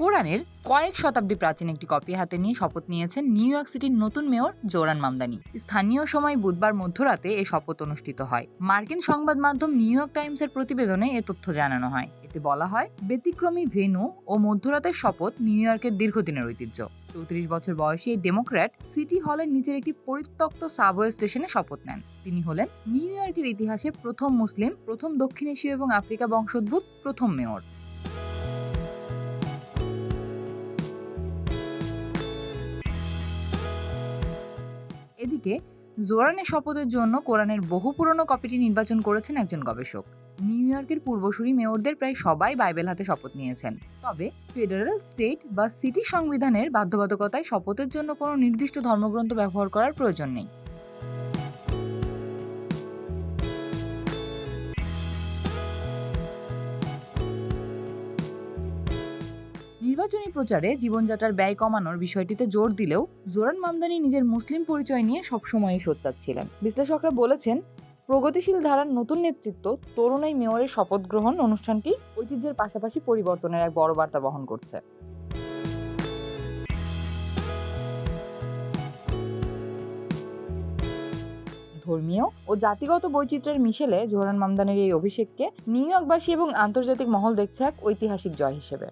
কোরআনের কয়েক শতাব্দী প্রাচীন একটি কপি হাতে নিয়ে শপথ নিয়েছেন নিউ ইয়র্ক সিটির নতুন মেয়র জোরান মামদানি। স্থানীয় সময় বুধবার মধ্যরাতে এ শপথ অনুষ্ঠিত হয়। মার্কিন সংবাদ মাধ্যম নিউ ইয়র্ক টাইমসের প্রতিবেদনে এ তথ্য জানানো হয়। এতে বলা হয়, ব্যতিক্রমী ভেন্যু ও মধ্যরাতের শপথ নিউ ইয়র্কের দীর্ঘদিনের ঐতিহ্য। চৌত্রিশ বছর বয়সী এই ডেমোক্র্যাট সিটি হলের নিচের একটি পরিত্যক্ত সাবওয়ে স্টেশনে শপথ নেন। তিনি হলেন নিউ ইয়র্কের ইতিহাসে প্রথম মুসলিম, প্রথম দক্ষিণ এশীয় এবং আফ্রিকা বংশোদ্ভূত প্রথম মেয়র। এদিকে জোরানের শপথের জন্য কোরআনের বহু পুরনো কপিটি নির্বাচন করেছেন একজন গবেষক। নিউ ইয়র্কের পূর্বসূরি মেয়রদের প্রায় সবাই বাইবেল হাতে শপথ নিয়েছেন। তবে, ফেডারেল স্টেট বা সিটি সংবিধানের বাধ্যবাধকতায় শপথের জন্য কোনো নির্দিষ্ট ধর্মগ্রন্থ ব্যবহার করার প্রয়োজন নেই। নির্বাচনী প্রচারে জীবনযাত্রার ব্যয় কমানোর বিষয়টিতে জোর দিলেও জোরান মামদানি নিজের মুসলিম পরিচয় নিয়ে সবসময়ই সোচ্চার ছিলেন। বিশ্লেষকরা বলেছেন, প্রগতিশীল ধারার নতুন নেতৃত্ব তরুণ এই মেয়রের শপথ গ্রহণ অনুষ্ঠানটি ঐতিহ্যের পাশাপাশি পরিবর্তনের এক বড় বার্তা বহন করছে। ধর্মীয় ও জাতিগত বৈচিত্র্যের মিশেলে জোহরান মামদানের এই অভিষেককে নিউ ইয়র্কবাসী এবং আন্তর্জাতিক মহল দেখছে এক ঐতিহাসিক জয় হিসেবে।